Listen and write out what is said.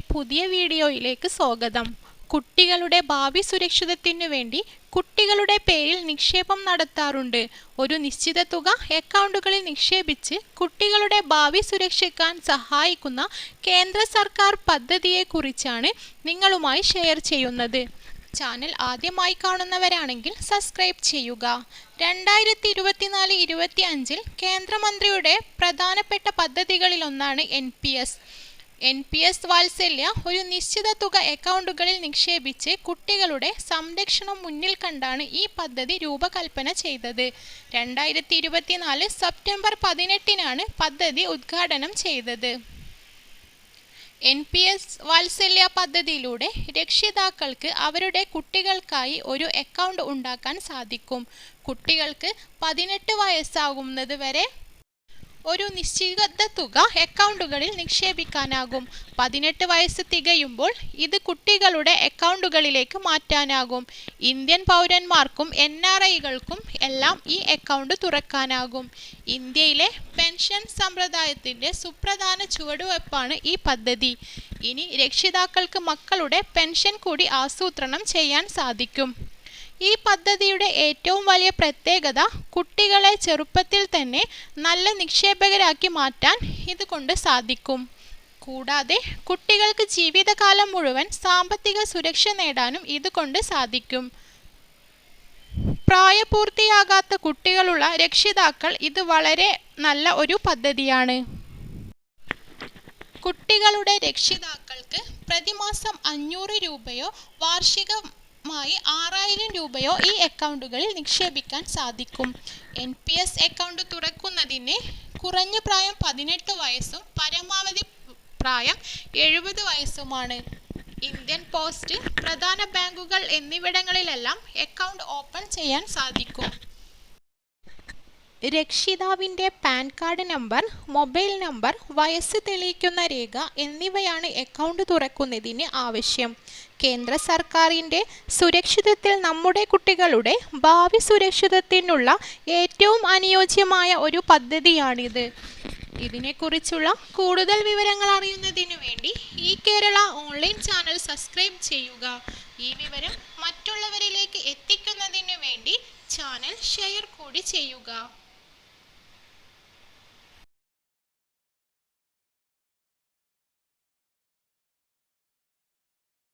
പുതിയ വീഡിയോയിലേക്ക് സ്വാഗതം. കുട്ടികളുടെ ഭാവി സുരക്ഷിതത്തിനു വേണ്ടി കുട്ടികളുടെ പേരിൽ നിക്ഷേപം നടത്താറുണ്ട്. ഒരു നിശ്ചിത തുക അക്കൗണ്ടുകളിൽ നിക്ഷേപിച്ച് കുട്ടികളുടെ ഭാവി സുരക്ഷിക്കാൻ സഹായിക്കുന്ന കേന്ദ്ര സർക്കാർ പദ്ധതിയെക്കുറിച്ചാണ് നിങ്ങളുമായി ഷെയർ ചെയ്യുന്നത്. ചാനൽ ആദ്യമായി കാണുന്നവരാണെങ്കിൽ സബ്സ്ക്രൈബ് ചെയ്യുക. രണ്ടായിരത്തി ഇരുപത്തിനാല് ഇരുപത്തി അഞ്ചിൽ കേന്ദ്രമന്ത്രിയുടെ പ്രധാനപ്പെട്ട പദ്ധതികളിലൊന്നാണ് N P S. N P S Vatsalya ഒരു നിശ്ചിത തുക അക്കൗണ്ടുകളിൽ നിക്ഷേപിച്ച് കുട്ടികളുടെ സംരക്ഷണം മുന്നിൽ കണ്ടാണ് ഈ പദ്ധതി രൂപകൽപ്പന ചെയ്തത്. രണ്ടായിരത്തി ഇരുപത്തിനാല് സെപ്റ്റംബർ പതിനെട്ടിനാണ് പദ്ധതി ഉദ്ഘാടനം ചെയ്തത്. എൻ പി എസ് വാത്സല്യ പദ്ധതിയിലൂടെ രക്ഷിതാക്കൾക്ക് അവരുടെ കുട്ടികൾക്കായി ഒരു അക്കൗണ്ട് ഉണ്ടാക്കാൻ സാധിക്കും. കുട്ടികൾക്ക് പതിനെട്ട് വയസ്സാകുന്നത് വരെ ഒരു നിശ്ചിത തുക അക്കൗണ്ടുകളിൽ നിക്ഷേപിക്കാനാകും. പതിനെട്ട് വയസ്സ് തികയുമ്പോൾ ഇത് കുട്ടികളുടെ അക്കൗണ്ടുകളിലേക്ക് മാറ്റാനാകും. ഇന്ത്യൻ പൗരന്മാർക്കും എൻ ആർ ഐകൾക്കും എല്ലാം ഈ അക്കൗണ്ട് തുറക്കാനാകും. ഇന്ത്യയിലെ പെൻഷൻ സമ്പ്രദായത്തിന്റെ സുപ്രധാന ചുവടുവയ്പ്പാണ് ഈ പദ്ധതി. ഇനി രക്ഷിതാക്കൾക്ക് മക്കളുടെ പെൻഷൻ കൂടി ആസൂത്രണം ചെയ്യാൻ സാധിക്കും. ഈ പദ്ധതിയുടെ ഏറ്റവും വലിയ പ്രത്യേകത കുട്ടികളെ ചെറുപ്പത്തിൽ തന്നെ നല്ല നിക്ഷേപകരാക്കി മാറ്റാൻ ഇതുകൊണ്ട് സാധിക്കും. കൂടാതെ കുട്ടികൾക്ക് ജീവിതകാലം മുഴുവൻ സാമ്പത്തിക സുരക്ഷ നേടാനും ഇതുകൊണ്ട് സാധിക്കും. പ്രായപൂർത്തിയാകാത്ത കുട്ടികളുള്ള രക്ഷിതാക്കൾ ഇത് വളരെ നല്ല ഒരു പദ്ധതിയാണ്. കുട്ടികളുടെ രക്ഷിതാക്കൾക്ക് പ്രതിമാസം അഞ്ഞൂറ് രൂപയോ വാർഷികമായി ആറായിരം രൂപയോ ഈ അക്കൗണ്ടുകളിൽ നിക്ഷേപിക്കാൻ സാധിക്കും. എൻ പി എസ് അക്കൗണ്ട് തുറക്കുന്നതിന് കുറഞ്ഞ പ്രായം പതിനെട്ട് വയസ്സും പരമാവധി പ്രായം എഴുപത് വയസ്സുമാണ്. ഇന്ത്യൻ പോസ്റ്റ് പ്രധാന ബാങ്കുകൾ എന്നിവിടങ്ങളിലെല്ലാം അക്കൗണ്ട് ഓപ്പൺ ചെയ്യാൻ സാധിക്കും. രക്ഷിതാവിന്റെ PAN card number mobile number വയസ്സ് തെളിയിക്കുന്ന രേഖ എന്നിവയാണ് അക്കൗണ്ട് തുറക്കുന്നതിന് ആവശ്യം. കേന്ദ്ര സർക്കാരിന്റെ സുരക്ഷിതത്തിൽ നമ്മുടെ കുട്ടികളുടെ ഭാവി സുരക്ഷിതത്തിനുള്ള ഏറ്റവും അനുയോജ്യമായ ഒരു പദ്ധതിയാണിത്. ഇതിനെക്കുറിച്ചുള്ള കൂടുതൽ വിവരങ്ങൾ അറിയുന്നതിന് വേണ്ടി ഈ കേരള ഓൺലൈൻ ചാനൽ സബ്സ്ക്രൈബ് ചെയ്യുക. ഈ വിവരം മറ്റുള്ളവരിലേക്ക് എത്തിക്കുന്നതിന് വേണ്ടി ചാനൽ ഷെയർ കൂടി ചെയ്യുക.